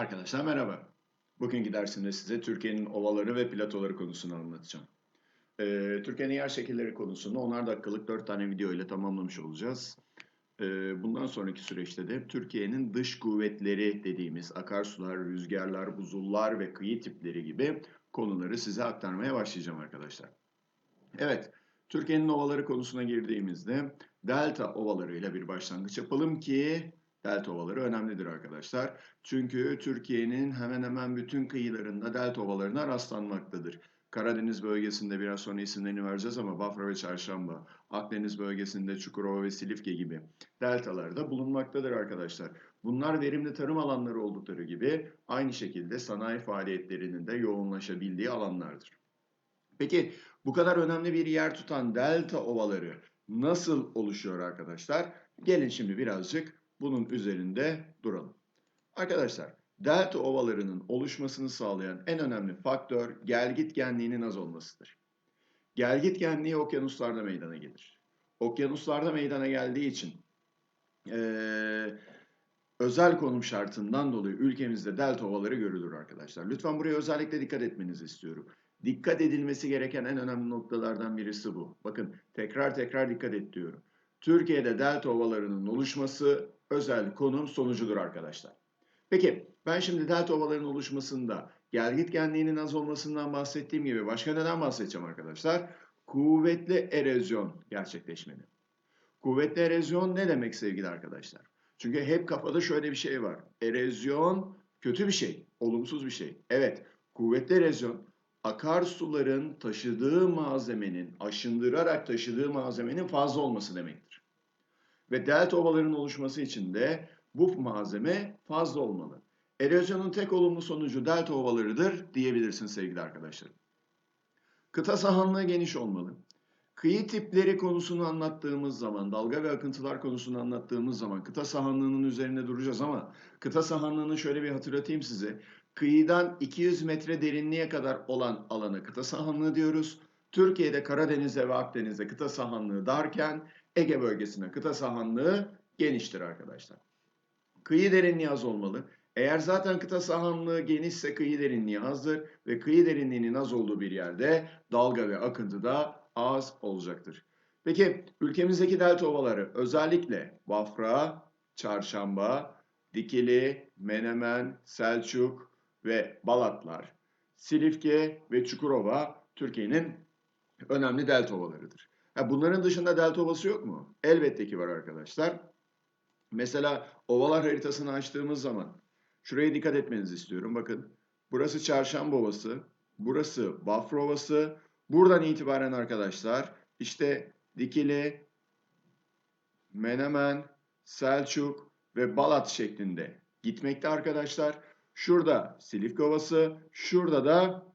Arkadaşlar merhaba. Bugünkü dersimde size Türkiye'nin ovaları ve platoları konusunu anlatacağım. Ee, Türkiye'nin yer şekilleri konusunu 10'ar dakikalık 4 tane video ile tamamlamış olacağız. Ee, bundan sonraki süreçte de Türkiye'nin dış kuvvetleri dediğimiz akarsular, rüzgarlar, buzullar ve kıyı tipleri gibi konuları size aktarmaya başlayacağım arkadaşlar. Evet, Türkiye'nin ovaları konusuna girdiğimizde delta ovalarıyla bir başlangıç yapalım ki delta ovaları önemlidir arkadaşlar. Çünkü Türkiye'nin hemen hemen bütün kıyılarında delta ovalarına rastlanmaktadır. Karadeniz bölgesinde biraz sonra isimlerini vereceğiz ama Bafra ve Çarşamba, Akdeniz bölgesinde Çukurova ve Silifke gibi deltalarda bulunmaktadır arkadaşlar. Bunlar verimli tarım alanları oldukları gibi aynı şekilde sanayi faaliyetlerinin de yoğunlaşabildiği alanlardır. Peki bu kadar önemli bir yer tutan delta ovaları nasıl oluşuyor arkadaşlar? Gelin şimdi birazcık bunun üzerinde duralım. Arkadaşlar, delta ovalarının oluşmasını sağlayan en önemli faktör gelgitgenliğinin az olmasıdır. Gelgitgenliği okyanuslarda meydana gelir. Okyanuslarda meydana geldiği için eee, özel konum şartından dolayı ülkemizde delta ovaları görülür arkadaşlar. Lütfen buraya özellikle dikkat etmenizi istiyorum. Dikkat edilmesi gereken en önemli noktalardan birisi bu. Bakın tekrar tekrar dikkat et diyorum. Türkiye'de delta ovalarının oluşması özel konum sonucudur arkadaşlar. Peki ben şimdi delta ovalarının oluşmasında gelgitgenliğinin az olmasından bahsettiğim gibi başka neden bahsedeceğim arkadaşlar? Kuvvetli erozyon gerçekleşmeli. Kuvvetli erozyon ne demek sevgili arkadaşlar? Çünkü hep kafada şöyle bir şey var. Erozyon kötü bir şey, olumsuz bir şey. Evet, kuvvetli erozyon akarsuların taşıdığı malzemenin, aşındırarak taşıdığı malzemenin fazla olması demektir. Ve delta ovaların oluşması için de bu malzeme fazla olmalı. Erozyonun tek olumlu sonucu delta ovalarıdır diyebilirsin sevgili arkadaşlarım. Kıta sahanlığı geniş olmalı. Kıyı tipleri konusunu anlattığımız zaman, dalga ve akıntılar konusunu anlattığımız zaman kıta sahanlığının üzerinde duracağız ama kıta sahanlığını şöyle bir hatırlatayım size. Kıyıdan 200 metre derinliğe kadar olan alana kıta sahanlığı diyoruz. Türkiye'de Karadeniz'de ve Akdeniz'de kıta sahanlığı darken Ege bölgesinde kıta sahanlığı geniştir arkadaşlar. Kıyı derinliği az olmalı. Eğer zaten kıta sahanlığı genişse kıyı derinliği azdır ve kıyı derinliğinin az olduğu bir yerde dalga ve akıntı da az olacaktır. Peki ülkemizdeki delta ovaları özellikle Bafra, Çarşamba, Dikili, Menemen, Selçuk ve Balatlar, Silifke ve Çukurova Türkiye'nin önemli delta ovalarıdır. Ha, bunların dışında delta ovası yok mu? Elbette ki var arkadaşlar. Mesela ovalar haritasını açtığımız zaman şuraya dikkat etmenizi istiyorum. Bakın burası Çarşamba Ovası, burası Bafra Ovası. Buradan itibaren arkadaşlar işte Dikili, Menemen, Selçuk ve Balat şeklinde gitmekte arkadaşlar. Şurada Silifke Ovası, şurada da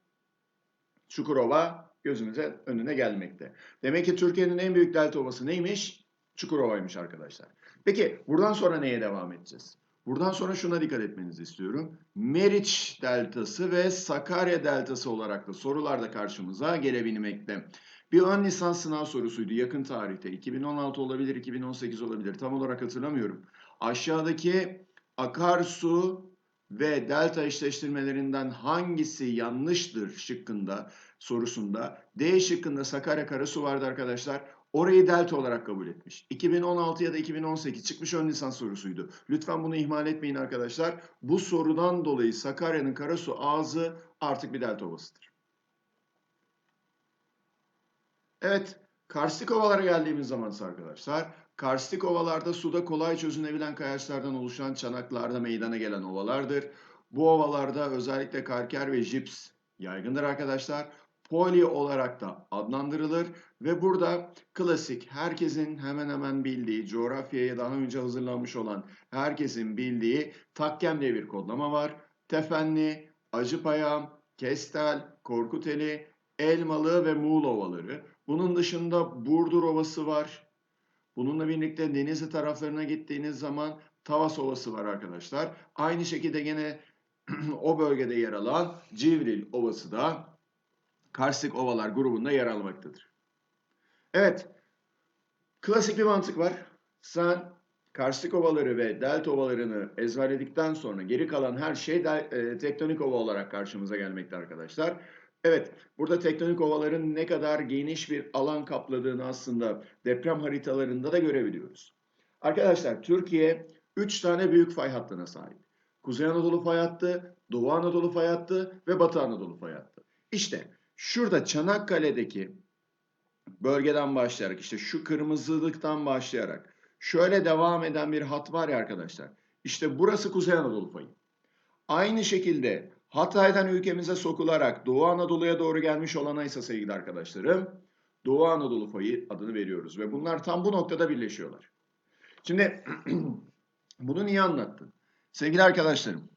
Çukurova gözümüze önüne gelmekte. Demek ki Türkiye'nin en büyük delta ovası neymiş? Çukurova'ymış arkadaşlar. Peki buradan sonra neye devam edeceğiz? Buradan sonra şuna dikkat etmenizi istiyorum. Meriç deltası ve Sakarya deltası olarak da sorularda karşımıza gelebilmekte. Bir ön lisans sınav sorusuydu yakın tarihte. 2016 olabilir, 2018 olabilir. Tam olarak hatırlamıyorum. Aşağıdaki akarsu ve delta eşleştirmelerinden hangisi yanlıştır şıkkında sorusunda D şıkkında Sakarya Karasu vardı arkadaşlar. Orayı delta olarak kabul etmiş. 2016 ya da 2018 çıkmış ön lisans sorusuydu. Lütfen bunu ihmal etmeyin arkadaşlar. Bu sorudan dolayı Sakarya'nın Karasu ağzı artık bir delta ovasıdır. Evet, karstik ovalara geldiğimiz zaman arkadaşlar, karstik ovalarda suda kolay çözünebilen kayaçlardan oluşan çanaklarda meydana gelen ovalardır. Bu ovalarda özellikle kalker ve jips yaygındır arkadaşlar. Poli olarak da adlandırılır ve burada klasik herkesin hemen hemen bildiği coğrafyaya daha önce hazırlanmış olan herkesin bildiği Takkem diye bir kodlama var. Tefenli, Acıpayam, Kestel, Korkuteli, Elmalı ve Muğla ovaları. Bunun dışında Burdur Ovası var. Bununla birlikte Denizli taraflarına gittiğiniz zaman Tavas Ovası var arkadaşlar. Aynı şekilde gene o bölgede yer alan Civril Ovası da karstik ovalar grubunda yer almaktadır. Evet, klasik bir mantık var. Sen karstik ovaları ve delta ovalarını ezberledikten sonra geri kalan her şey de, e, tektonik ova olarak karşımıza gelmekte arkadaşlar. Evet, burada tektonik ovaların ne kadar geniş bir alan kapladığını aslında deprem haritalarında da görebiliyoruz. Arkadaşlar Türkiye 3 tane büyük fay hattına sahip. Kuzey Anadolu fay hattı, Doğu Anadolu fay hattı ve Batı Anadolu fay hattı. İşte şurada Çanakkale'deki bölgeden başlayarak işte şu kırmızılıktan başlayarak şöyle devam eden bir hat var ya arkadaşlar. İşte burası Kuzey Anadolu fayı. Aynı şekilde Hatay'dan ülkemize sokularak Doğu Anadolu'ya doğru gelmiş olana ise sevgili arkadaşlarım Doğu Anadolu fayı adını veriyoruz ve bunlar tam bu noktada birleşiyorlar. Şimdi bunu niye anlattım? Sevgili arkadaşlarım,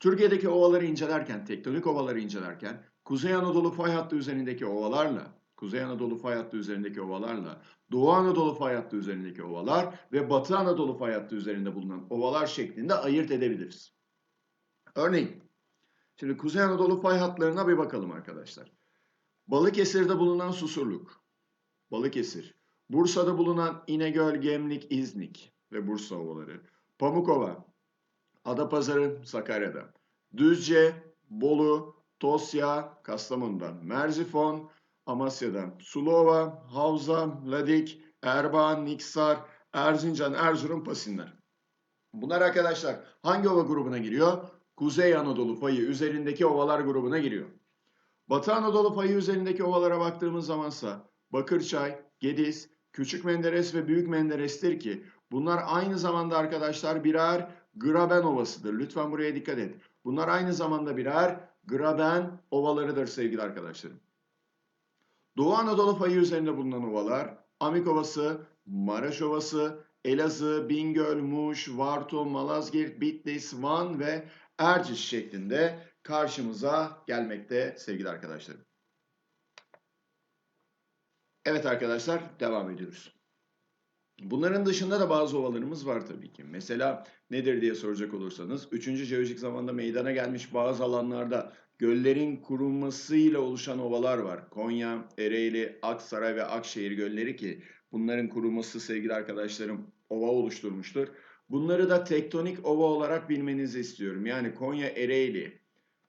Türkiye'deki ovaları incelerken, tektonik ovaları incelerken Kuzey Anadolu fay hattı üzerindeki ovalarla Kuzey Anadolu fay hattı üzerindeki ovalarla, Doğu Anadolu fay hattı üzerindeki ovalar ve Batı Anadolu fay hattı üzerinde bulunan ovalar şeklinde ayırt edebiliriz. Örneğin, şimdi Kuzey Anadolu fay hatlarına bir bakalım arkadaşlar. Balıkesir'de bulunan Susurluk, Balıkesir, Bursa'da bulunan İnegöl, Gemlik, İznik ve Bursa ovaları, Pamukova, Adapazarı, Sakarya'da, Düzce, Bolu, Tosya, Kastamonu'da, Merzifon, Amasya'da, Sulova, Havza, Ladik, Erbaa, Niksar, Erzincan, Erzurum, Pasinler. Bunlar arkadaşlar hangi ova grubuna giriyor? Kuzey Anadolu fayı üzerindeki ovalar grubuna giriyor. Batı Anadolu fayı üzerindeki ovalara baktığımız zamansa Bakırçay, Gediz, Küçük Menderes ve Büyük Menderes'tir ki bunlar aynı zamanda arkadaşlar birer Graben ovasıdır. Lütfen buraya dikkat et. Bunlar aynı zamanda birer Graben ovalarıdır sevgili arkadaşlarım. Doğu Anadolu fayı üzerinde bulunan ovalar Amik Ovası, Maraş Ovası, Elazığ, Bingöl, Muş, Varto, Malazgirt, Bitlis, Van ve Erciş şeklinde karşımıza gelmekte sevgili arkadaşlarım. Evet arkadaşlar devam ediyoruz. Bunların dışında da bazı ovalarımız var tabii ki. Mesela nedir diye soracak olursanız 3. jeolojik zamanda meydana gelmiş bazı alanlarda göllerin kurulmasıyla oluşan ovalar var. Konya, Ereğli, Aksaray ve Akşehir gölleri ki bunların kurulması sevgili arkadaşlarım ova oluşturmuştur. Bunları da tektonik ova olarak bilmenizi istiyorum. Yani Konya, Ereğli,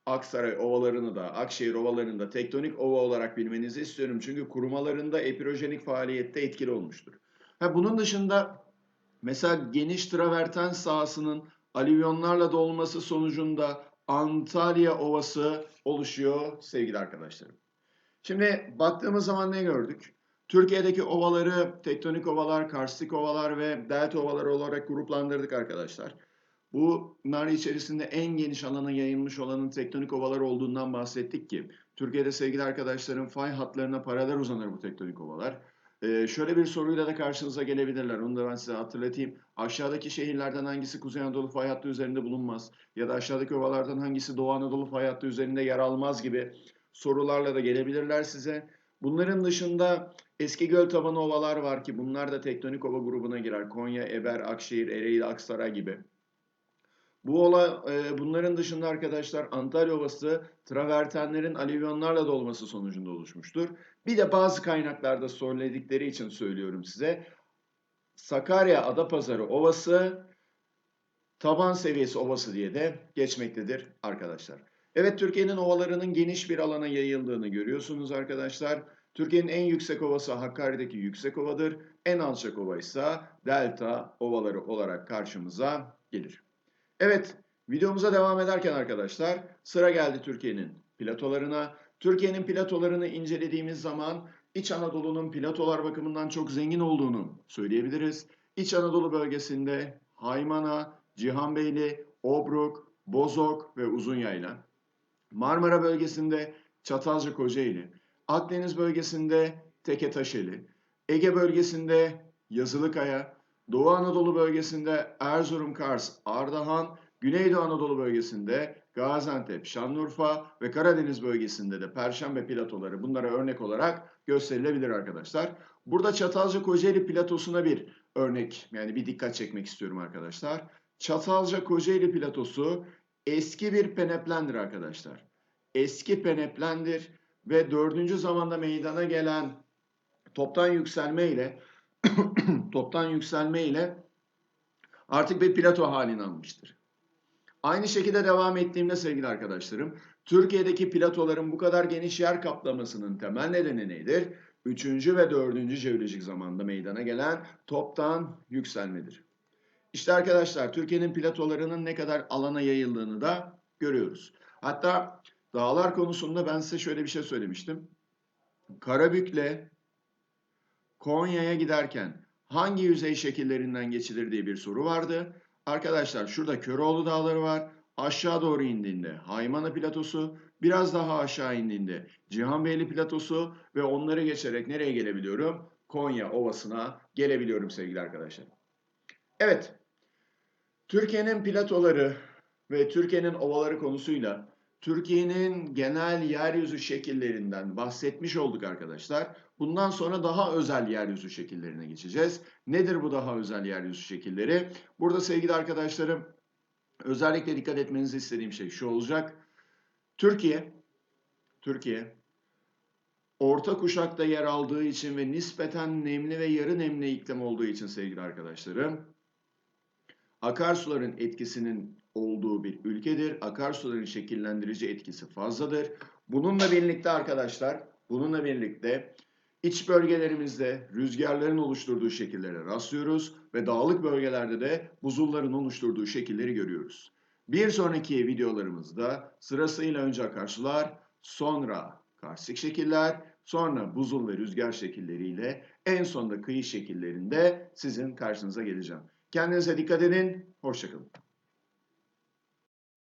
Aksaray ovalarını da, Akşehir ovalarını da tektonik ova olarak bilmenizi istiyorum. Çünkü kurumalarında epirojenik faaliyette etkili olmuştur. Ha, bunun dışında mesela geniş traverten sahasının alüvyonlarla dolması sonucunda Antalya Ovası oluşuyor sevgili arkadaşlarım. Şimdi baktığımız zaman ne gördük? Türkiye'deki ovaları tektonik ovalar, karstik ovalar ve delta ovaları olarak gruplandırdık arkadaşlar. Bunlar içerisinde en geniş alana yayılmış olanın tektonik ovalar olduğundan bahsettik ki Türkiye'de sevgili arkadaşlarım fay hatlarına paralel uzanır bu tektonik ovalar. Ee, şöyle bir soruyla da karşınıza gelebilirler. Onu da ben size hatırlatayım. Aşağıdaki şehirlerden hangisi Kuzey Anadolu fay hattı üzerinde bulunmaz? Ya da aşağıdaki ovalardan hangisi Doğu Anadolu fay hattı üzerinde yer almaz gibi sorularla da gelebilirler size. Bunların dışında eski göl tabanı ovalar var ki bunlar da tektonik ova grubuna girer. Konya, Eber, Akşehir, Ereğli, Aksaray gibi. Bu olay, e, bunların dışında arkadaşlar Antalya Ovası travertenlerin alüvyonlarla dolması sonucunda oluşmuştur. Bir de bazı kaynaklarda söyledikleri için söylüyorum size. Sakarya Adapazarı Ovası taban seviyesi ovası diye de geçmektedir arkadaşlar. Evet Türkiye'nin ovalarının geniş bir alana yayıldığını görüyorsunuz arkadaşlar. Türkiye'nin en yüksek ovası Hakkari'deki yüksek ovadır. En alçak ova ise delta ovaları olarak karşımıza gelir. Evet, videomuza devam ederken arkadaşlar sıra geldi Türkiye'nin platolarına. Türkiye'nin platolarını incelediğimiz zaman İç Anadolu'nun platolar bakımından çok zengin olduğunu söyleyebiliriz. İç Anadolu bölgesinde Haymana, Cihanbeyli, Obruk, Bozok ve Uzunyayla. Marmara bölgesinde Çatalca Kocaeli. Akdeniz bölgesinde Teketaşeli. Ege bölgesinde Yazılıkaya. Doğu Anadolu bölgesinde Erzurum, Kars, Ardahan, Güneydoğu Anadolu bölgesinde Gaziantep, Şanlıurfa ve Karadeniz bölgesinde de Perşembe platoları bunlara örnek olarak gösterilebilir arkadaşlar. Burada Çatalca Kocaeli platosuna bir örnek yani bir dikkat çekmek istiyorum arkadaşlar. Çatalca Kocaeli platosu eski bir peneplendir arkadaşlar. Eski peneplendir ve dördüncü zamanda meydana gelen toptan yükselme ile toptan yükselme ile Artık bir plato halini almıştır. Aynı şekilde devam ettiğimde sevgili arkadaşlarım, Türkiye'deki platoların bu kadar geniş yer kaplamasının temel nedeni nedir? Üçüncü ve dördüncü jeolojik zamanda meydana gelen toptan yükselmedir. İşte arkadaşlar Türkiye'nin platolarının ne kadar alana yayıldığını da görüyoruz. Hatta dağlar konusunda ben size şöyle bir şey söylemiştim. Karabük'le Konya'ya giderken hangi yüzey şekillerinden geçilir diye bir soru vardı. Arkadaşlar şurada Köroğlu Dağları var. Aşağı doğru indiğinde Haymana Platosu, biraz daha aşağı indiğinde Cihanbeyli Platosu ve onları geçerek nereye gelebiliyorum? Konya Ovası'na gelebiliyorum sevgili arkadaşlar. Evet, Türkiye'nin platoları ve Türkiye'nin ovaları konusuyla Türkiye'nin genel yeryüzü şekillerinden bahsetmiş olduk arkadaşlar. Bundan sonra daha özel yeryüzü şekillerine geçeceğiz. Nedir bu daha özel yeryüzü şekilleri? Burada sevgili arkadaşlarım özellikle dikkat etmenizi istediğim şey şu olacak. Türkiye, Türkiye orta kuşakta yer aldığı için ve nispeten nemli ve yarı nemli iklim olduğu için sevgili arkadaşlarım akarsuların etkisinin olduğu bir ülkedir. Akarsuların şekillendirici etkisi fazladır. Bununla birlikte arkadaşlar, bununla birlikte iç bölgelerimizde rüzgarların oluşturduğu şekillere rastlıyoruz ve dağlık bölgelerde de buzulların oluşturduğu şekilleri görüyoruz. Bir sonraki videolarımızda sırasıyla önce akarsular, sonra karstik şekiller, sonra buzul ve rüzgar şekilleriyle en sonunda kıyı şekillerinde sizin karşınıza geleceğim. Kendinize dikkat edin, hoşçakalın.